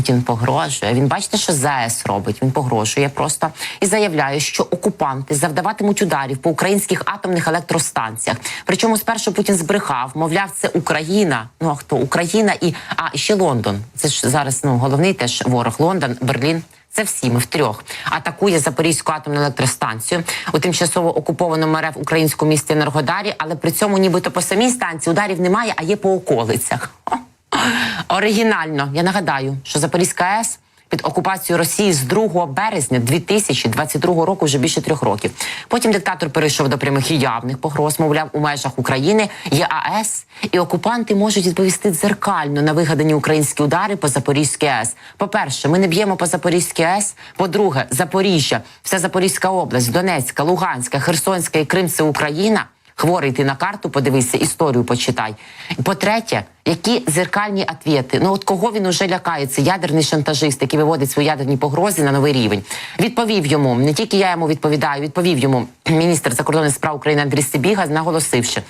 Путін погрожує. Він бачите, що ЗАЕС робить. Він погрожує просто і заявляє, що окупанти завдаватимуть ударів по українських атомних електростанціях. Причому спершу Путін збрехав, мовляв, це Україна. Ну а хто Україна і а і ще Лондон. Це ж зараз ну головний теж ворог Лондон, Берлін. Це всі ми втрьох атакує Запорізьку атомну електростанцію у тимчасово окупованому РФ українському місті Енергодарі, але при цьому, нібито по самій станції ударів немає, а є по околицях. Оригінально я нагадаю, що Запорізька АЕС під окупацією Росії з 2 березня 2022 року вже більше трьох років. Потім диктатор перейшов до прямих і явних погроз, мовляв, у межах України є АЕС, і окупанти можуть відповісти дзеркально на вигадані українські удари по Запорізькій АЕС. По-перше, ми не б'ємо по Запорізькій АЕС. По-друге, Запоріжжя, вся Запорізька область, Донецька, Луганська, Херсонська і Крим це Україна. Хворий ти на карту, подивися, історію почитай. По-третє, які зеркальні ответи? Ну от кого він уже лякається? Ядерний шантажист, який виводить свої ядерні погрози на новий рівень. Відповів йому не тільки я йому відповідаю, відповів йому міністр закордонних справ України Андрій Сибіга, наголосивши.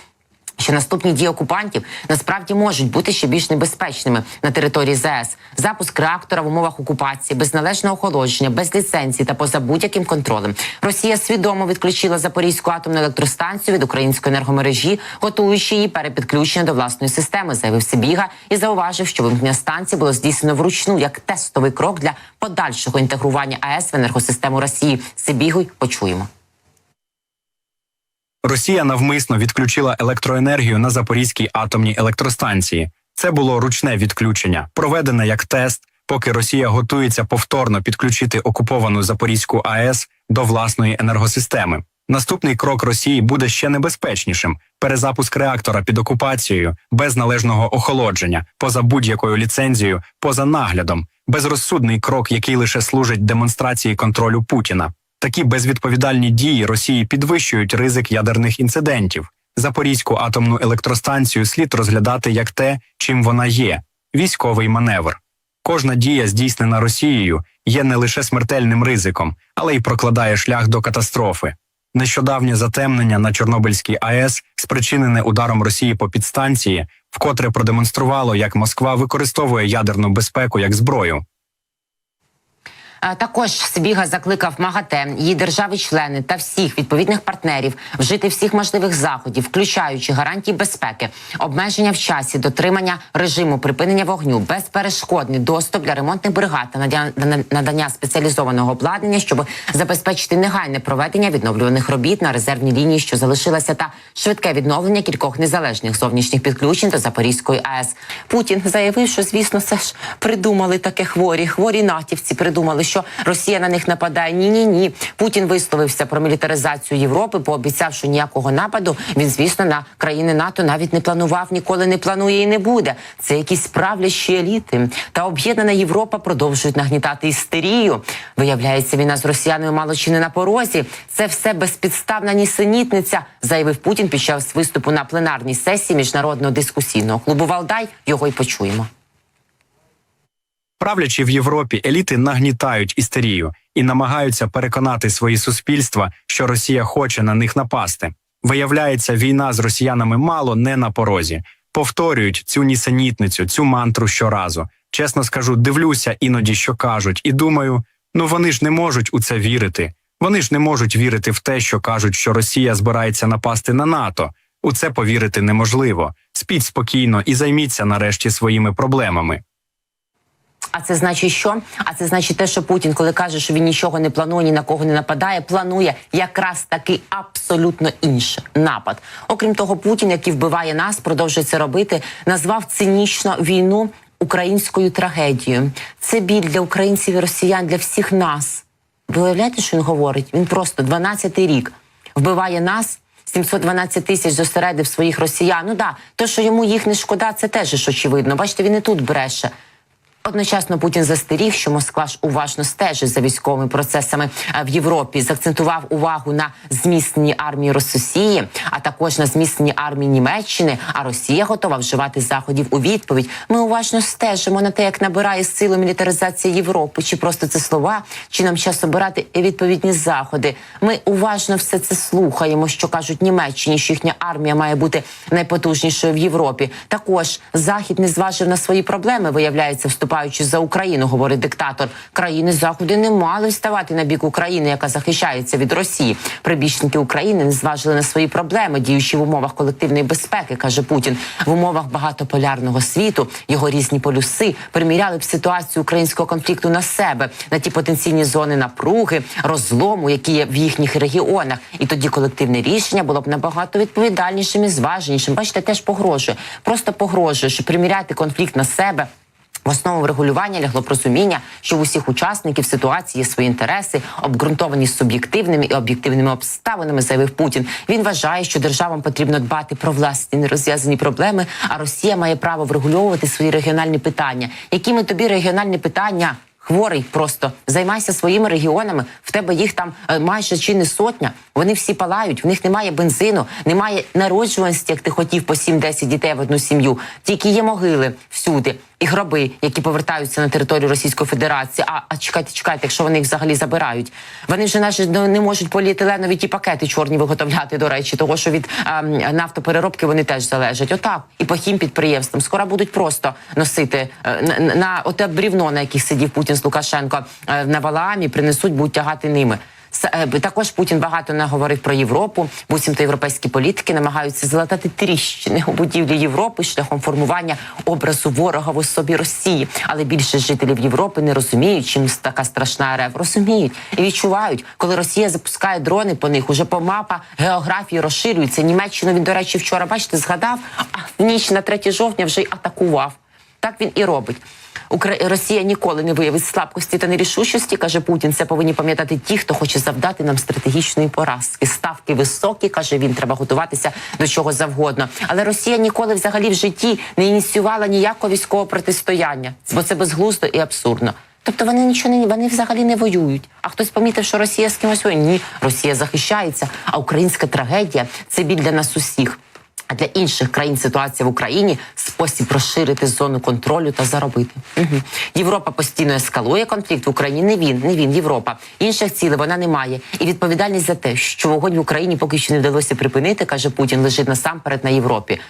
Що наступні дії окупантів насправді можуть бути ще більш небезпечними на території ЗС. Запуск реактора в умовах окупації, без належного охолодження, без ліцензії та поза будь-яким контролем. Росія свідомо відключила Запорізьку атомну електростанцію від української енергомережі, готуючи її перепідключення до власної системи, заявив Сибіга і зауважив, що вимкнення станції було здійснено вручну як тестовий крок для подальшого інтегрування АЕС в енергосистему Росії. Сибігуй почуємо. Росія навмисно відключила електроенергію на Запорізькій атомній електростанції. Це було ручне відключення, проведене як тест, поки Росія готується повторно підключити окуповану Запорізьку АЕС до власної енергосистеми. Наступний крок Росії буде ще небезпечнішим: перезапуск реактора під окупацією, без належного охолодження, поза будь-якою ліцензією, поза наглядом, безрозсудний крок, який лише служить демонстрації контролю Путіна. Такі безвідповідальні дії Росії підвищують ризик ядерних інцидентів. Запорізьку атомну електростанцію слід розглядати як те, чим вона є військовий маневр. Кожна дія, здійснена Росією, є не лише смертельним ризиком, але й прокладає шлях до катастрофи. Нещодавнє затемнення на Чорнобильській АЕС, спричинене ударом Росії по підстанції, вкотре продемонструвало, як Москва використовує ядерну безпеку як зброю. Е, Також Сибіга закликав МАГАТЕ, її держави-члени та всіх відповідних партнерів вжити всіх можливих заходів, включаючи гарантії безпеки, обмеження в часі, дотримання режиму припинення вогню, безперешкодний доступ для ремонтних бригад та на- надання спеціалізованого обладнання, щоб забезпечити негайне проведення відновлюваних робіт на резервній лінії, що залишилася, та швидке відновлення кількох незалежних зовнішніх підключень до Запорізької АЕС. Путін заявив, що звісно, це ж придумали таке хворі. Хворі натівці придумали, що Росія на них нападає. Ні, ні, ні. Путін висловився про мілітаризацію Європи, пообіцяв, що ніякого нападу він, звісно, на країни НАТО навіть не планував, ніколи не планує і не буде. Це якісь правлящі еліти. Та об'єднана Європа продовжують нагнітати істерію. Виявляється, війна з росіянами мало чи не на порозі. Це все безпідставна нісенітниця, заявив Путін під час виступу на пленарній сесії міжнародного дискусійного клубу Валдай. Його й почуємо. Правлячи в Європі, еліти нагнітають істерію і намагаються переконати свої суспільства, що Росія хоче на них напасти. Виявляється, війна з росіянами мало не на порозі. Повторюють цю нісенітницю, цю мантру щоразу. Чесно скажу, дивлюся іноді, що кажуть, і думаю: ну вони ж не можуть у це вірити. Вони ж не можуть вірити в те, що кажуть, що Росія збирається напасти на НАТО. У це повірити неможливо. Спіть спокійно і займіться нарешті своїми проблемами. А це значить що? А це значить те, що Путін, коли каже, що він нічого не планує, ні на кого не нападає, планує якраз таки абсолютно інше напад. Окрім того, Путін, який вбиває нас, продовжує це робити, назвав цинічно війну українською трагедією. Це біль для українців і росіян, для всіх нас. Ви уявляєте, що він говорить? Він просто 12-й рік вбиває нас. 712 тисяч зосередив своїх росіян. Ну да, то, що йому їх не шкода, це теж ж очевидно. Бачите, він і тут бреше. Одночасно Путін застеріг, що Москва ж уважно стежить за військовими процесами е, в Європі. Закцентував увагу на зміцненні армії Росії, а також на зміцненні армії Німеччини. А Росія готова вживати заходів у відповідь. Ми уважно стежимо на те, як набирає силу мілітаризація Європи. Чи просто це слова, чи нам час обирати відповідні заходи. Ми уважно все це слухаємо, що кажуть Німеччині, що їхня армія має бути найпотужнішою в Європі. Також захід не зважив на свої проблеми. Виявляється, вступ виступаючи за Україну, говорить диктатор. Країни заходу не мали ставати на бік України, яка захищається від Росії. Прибічники України не зважили на свої проблеми, діючи в умовах колективної безпеки, каже Путін. В умовах багатополярного світу його різні полюси приміряли б ситуацію українського конфлікту на себе, на ті потенційні зони напруги, розлому, які є в їхніх регіонах. І тоді колективне рішення було б набагато відповідальнішим і зваженішим. Бачите, теж погрожує, просто погрожує, що приміряти конфлікт на себе. В основу врегулювання лягло розуміння, що в усіх учасників ситуації є свої інтереси, обґрунтовані суб'єктивними і об'єктивними обставинами, заявив Путін. Він вважає, що державам потрібно дбати про власні нерозв'язані проблеми, а Росія має право врегульовувати свої регіональні питання. Якими тобі регіональні питання? Хворий просто займайся своїми регіонами. В тебе їх там е, майже чи не сотня. Вони всі палають. В них немає бензину, немає народжуваності, як ти хотів по 7-10 дітей в одну сім'ю. Тільки є могили всюди і гроби, які повертаються на територію Російської Федерації. А, а чекайте, чекайте, якщо вони їх взагалі забирають. Вони вже наші не можуть поліетиленові ті пакети чорні виготовляти. До речі, того що від ем, нафтопереробки вони теж залежать. Отак і по хімпідприємствам скоро будуть просто носити е, на, на, на оте брівно, на яких сидів Путін з Лукашенко е, на Валаамі, принесуть, будуть тягати ними. Е, Також Путін багато наговорив про Європу. Буцімто європейські політики намагаються залатати тріщини у будівлі Європи шляхом формування образу ворога в особі Росії. Але більшість жителів Європи не розуміють, чим така страшна РФ. Розуміють і відчувають, коли Росія запускає дрони по них. Уже по мапа географії розширюється. Німеччину він, до речі, вчора бачите, згадав, а в ніч на 3 жовтня вже й атакував. Так він і робить. Росія ніколи не виявить слабкості та нерішучості, каже Путін. Це повинні пам'ятати ті, хто хоче завдати нам стратегічної поразки. Ставки високі, каже він. Треба готуватися до чого завгодно. Але Росія ніколи взагалі в житті не ініціювала ніякого військового протистояння, бо це безглуздо і абсурдно. Тобто вони нічого не вони взагалі не воюють. А хтось помітив, що Росія з кимось воює? Ні, Росія захищається. А українська трагедія це біль для нас усіх. А для інших країн ситуація в Україні спосіб розширити зону контролю та заробити. Угу. Європа постійно ескалує конфлікт в Україні. Не він, не він, Європа. Інших цілей вона не має. І відповідальність за те, що вогонь в Україні поки що не вдалося припинити, каже Путін, лежить насамперед на Європі.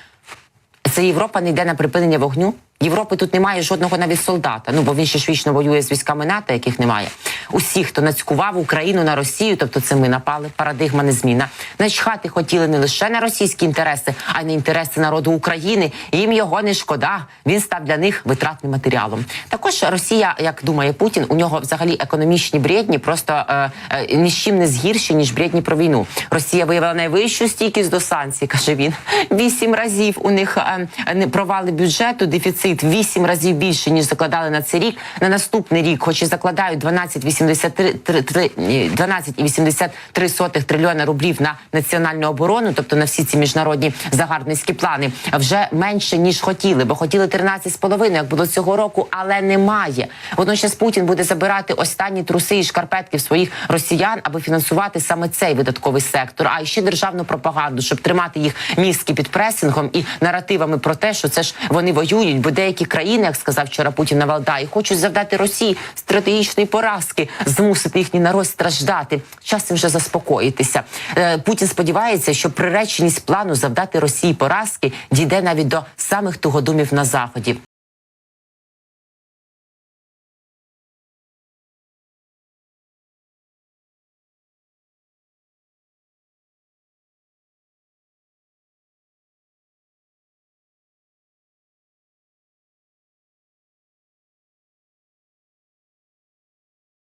Це Європа не йде на припинення вогню. Європи тут немає жодного навіть солдата. Ну бо він ще ж вічно воює з військами НАТО, яких немає. Усі, хто нацькував Україну на Росію, тобто це ми напали. Парадигма незмінна. Начхати хотіли не лише на російські інтереси, а й на інтереси народу України. Їм його не шкода. Він став для них витратним матеріалом. Також Росія, як думає Путін, у нього взагалі економічні бредні просто е, е, ні з чим не згірші, ніж бредні про війну. Росія виявила найвищу стійкість до санкцій, каже він. Вісім разів у них е, не провали бюджету, дефіцит вісім разів більше ніж закладали на цей рік. На наступний рік, хоч і закладають 12,83 12,83 сотих трильйона рублів на національну оборону, тобто на всі ці міжнародні загарбницькі плани, вже менше ніж хотіли, бо хотіли 13,5, як було цього року, але немає. Водночас Путін буде забирати останні труси і шкарпетки в своїх росіян, аби фінансувати саме цей видатковий сектор, а ще державну пропаганду, щоб тримати їх мізки під пресингом і наративами про те, що це ж вони воюють, бо деякі країни, як сказав вчора Путін на Валдаї, хочуть завдати Росії стратегічної поразки, змусити їхній народ страждати. Час вже заспокоїтися. Е, Путін сподівається, що приреченість плану завдати Росії поразки дійде навіть до самих тугодумів на заході.